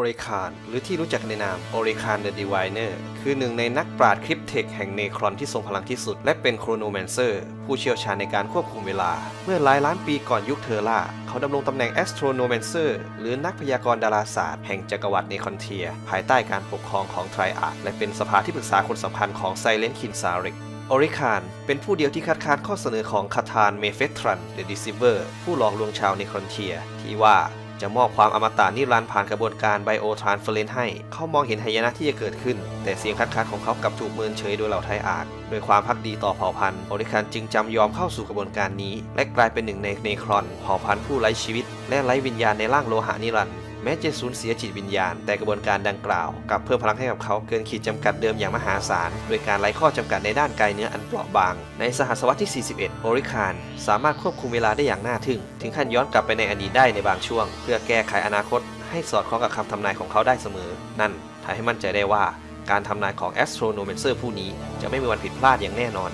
อริคานหรือที่รู้จักในนามออริคานเดอะดีไวเนอร์คือหนึ่งในนักปราชญ์คริปเทคแห่งเนครอนที่ทรงพลังที่สุด และเป็นโครโนแมนเซอร์ผู้เชี่ยวชาญในการควบคุมเวลา เมื่อหลายล้านปีก่อนยุคเทอร่า เขาดำรงตำแหน่งแอสโทรโนแมนเซอร์หรือนักพยากรณ์ดาราศาสตร์แห่งจักรวรรดิเนคอนเทีย ภายใต้การปกครองของไทรอาร์และเป็นสภาที่ปรึกษาคนสำคัญของไซเลนคินซาริกออริคานเป็นผู้เดียวที่คัดค้านข้อเสนอของคาทานเมเฟตรันเดอะดิซิเวอร์ผู้หลอกลวงชาวในคอนเทีย ที่ว่า จะมอบความอมตะนิรันดร์ผ่านกระบวนการไบโอทรานเฟอเรนให้ เขามองเห็นหายนะที่จะเกิดขึ้น แต่เสียงคัดค้านของเขากลับถูกเมินเฉยโดยเหล่าไทอาร์ด้วยความพักดีต่อเผ่าพันธุ์ออริคานจึงจำยอมเข้าสู่กระบวนการนี้ และกลายเป็นหนึ่งในเนครอนเผ่าพันธุ์ผู้ไร้ชีวิต และไร้วิญญาณในร่างโลหะนิรันดร์ แม้จะสูญเสียจิตวิญญาณ แต่กระบวนการดังกล่าวกลับเพิ่มพลังให้กับเขาเกินขีดจำกัดเดิมอย่างมหาศาล โดยการไร้ข้อจำกัดในด้านกายเนื้ออันเปราะบาง ในสหัสวรรษที่ 41 โอริคานสามารถควบคุมเวลาได้อย่างน่าทึ่ง ถึงขั้นย้อนกลับไปในอดีตได้ในบางช่วง เพื่อแก้ไขอนาคต ให้สอดคล้องกับคำทำนายของเขาได้เสมอ นั่นทำให้มั่นใจได้ว่าการทำนายของแอสโทรโนเมนเซอร์ผู้นี้จะไม่มีวันผิดพลาดอย่างแน่นอน